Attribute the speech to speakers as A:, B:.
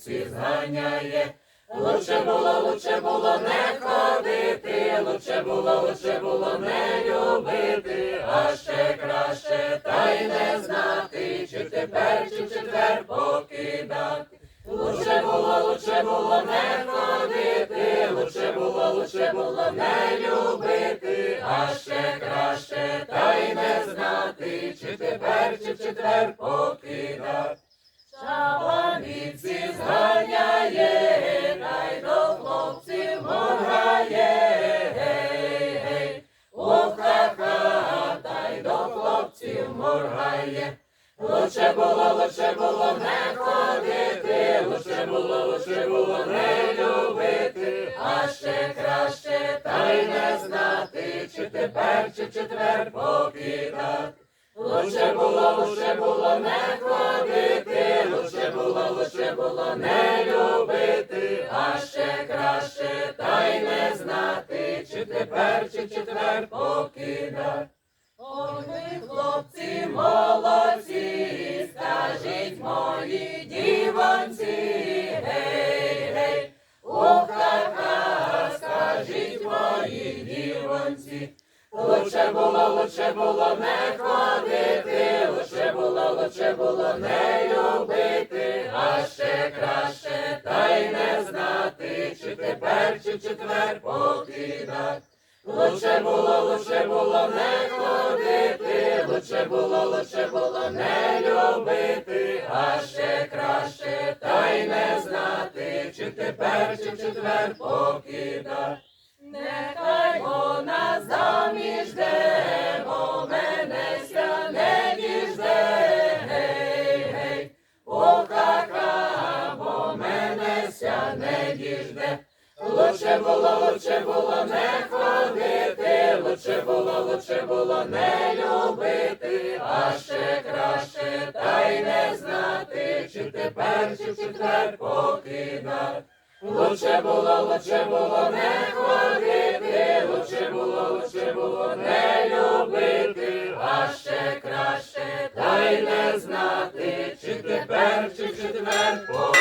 A: зганяє. Лучше було, лучше було не ходити, лучше було, лучше було не любити, а ще краще, та й не знати, чи тепер, чи четвер покидати. Лучше було, лучше було не ходити, лучше було, лучше було не любити, а ще краще, та й не знати, чи тепер, чи в четвер покидати. Моргає. Лучше було, лучше було не ходити, лучше було, лучше було не любити, а ще краще, та й не знати, чи тепер, чи четвер покидати. Лучше було, лучше було не ходити, лучше було, лучше було не любити, а ще краще, та й не знати, чи тепер, чи четвер покидати. Ви, хлопці, молодці, скажіть мої дівонці, гей, гей, скажіть мої дівонці. Лучше було, лучше було не ходити, лучше було, лучше було не любити, а ще краще, та й не знати, чи тепер, чи четвер покидати. Лучше було, лучше було не ходити, лучше було, лучше було не любити, а ще краще, та й не знати, чи тепер, чи в четвер покидати. Нехай вона заміж де, бо мене ся не діжде, гей, гей, ха-ха, бо мене ся не діжде лучше було, лучше було не ходити, лучше було, лучше було не любити, а ще краще, та й не знати, чи тепер, чи в четвер. Лучше було, лучше було не ходити, лучше було, лучше було не любити, а ще краще, та й не знати, чи тепер, чи в четвер покидати.